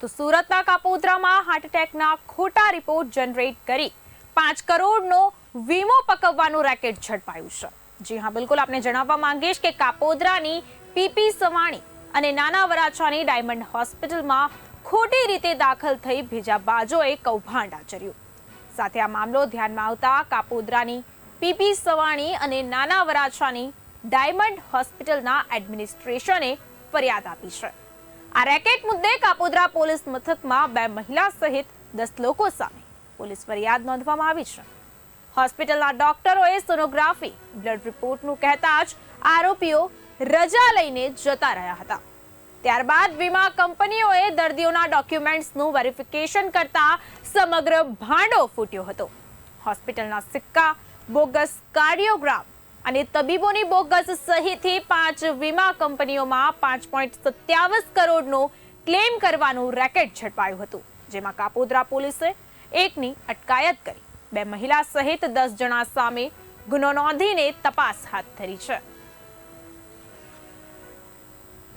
તો સુરતના કાપોદ્રામાં હાર્ટ એટેકના ખોટા રિપોર્ટ જનરેટ કરી પાંચ કરોડનો વીમો પકવવાનું રેકેટ ઝડપાયું છે. જી હા, બિલકુલ આપને જણાવવા માંગીશ કે કાપોદ્રાની પીપી સવાણી અને નાના વરાછાની ડાયમંડ હોસ્પિટલમાં ખોટી રીતે દાખલ થઈ બીજા બાજોએ કૌભાંડ આચર્યું. સાથે આ મામલો ધ્યાનમાં આવતા કાપોદ્રાની પીપી સવાણી અને નાના વરાછાની ડાયમંડ હોસ્પિટલના એડમિનિસ્ટ્રેશને ફરિયાદ આપી છે. આ રેકેટ મુદ્દે કાપોદ્રા પોલીસ મથકમાં બે મહિલા સહિત દસ લોકો સામે પોલીસ ફરિયાદ નોંધવામાં આવી છે. હોસ્પિટલના ડોક્ટરોએ સોનોગ્રાફી, બ્લડ રિપોર્ટનું કહેતા જ આરોપીઓ રજા લઈને જતા રહ્યા હતા. ત્યારબાદ વીમા કંપનીઓએ દર્દીઓના ડોક્યુમેન્ટ્સનું વેરિફિકેશન કરતા સમગ્ર ભાંડો ફૂટ્યો હતો. હોસ્પિટલના સિક્કા, બોગસ કાર્ડિયોગ્રામ અને તબીબોની બોગસ સહિતથી પાંચ વીમા કંપનીઓમાં પાંચ પોઈન્ટ સત્યાવીસ કરોડનો ક્લેમ કરવાનું રેકેટ ઝડપાયું હતું, જેમાં કાપોદ્રા પોલીસે એકની અટકાયત કરી. બે મહિલા સહિત દસ જણા સામે ગુનો નોંધીને તપાસ હાથ ધરી છે.